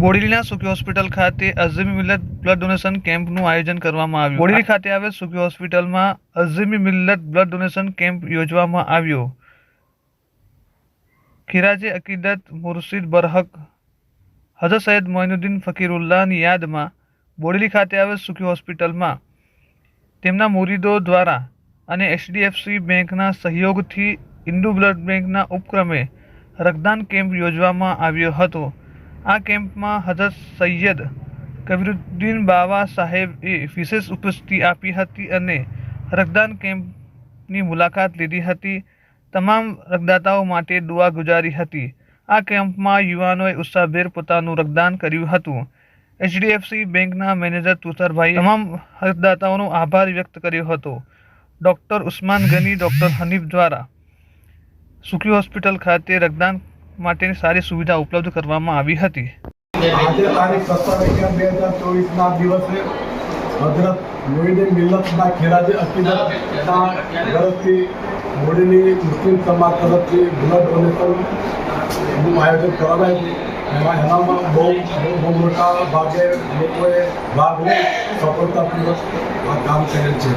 બોડેલીના સુખી હોસ્પિટલ ખાતે અઝમી Millat blood donation કેમ્પનું આયોજન કરવામાં આવ્યું. બોડેલી ખાતે આવેલ સુખી હોસ્પિટલમાં Azmi Millat blood donation camp યોજવામાં આવ્યો. ખિરાજે અકીદત મુર્શિદ બરહક હજરત સૈયદ મોઇનુદ્દીન ફકીરુલ્લાહની યાદમાં બોડેલી ખાતે આવેલ સુખી હોસ્પિટલમાં તેમના મુરીદો દ્વારા અને એચડીએફસી બેંકના સહયોગથી ઇન્ડુ બ્લડ બેંકના ઉપક્રમે રક્તદાન કેમ્પ યોજવામાં આવ્યો હતો. આ કેમ્પમાં હજરત સૈયદ કબીરુદ્દીન બાવા સાહેબે વિશેષ ઉપસ્થિતિ આપી હતી અને રક્તદાન કેમ્પની મુલાકાત લીધી હતી. તમામ રક્તદાતાઓ માટે દુઆ ગુજારી હતી. આ કેમ્પમાં યુવાનોએ ઉત્સાહભેર પોતાનું રક્તદાન કર્યું હતું. એચડીએફસી બેંકના મેનેજર તુષારભાઈ તમામ રક્તદાતાઓનો આભાર વ્યક્ત કર્યો હતો. ડૉક્ટર ઉસ્માન ગની, ડૉક્ટર હનીફ દ્વારા સુખી હોસ્પિટલ ખાતે રક્તદાન માટેની સારી સુવિધા ઉપલબ્ધ કરવામાં આવી હતી. આજે તારીખ સત્તર અગિયાર બે હજાર ચોવીસના દિવસે હજરત મોહિદીન મિલ્લતના ખેરાજે અકીદતના તરફથી મોડીની મુસ્લિમ સમાજ તરફથી બ્લડ ડોનેશનનું આયોજન કરવામાં આવ્યું એમાં એનામાં બહુ બહુ મોટા ભાગે લોકોએ ભાગ લઈ સફળતાપૂર્વક આ કામ કરેલ છે.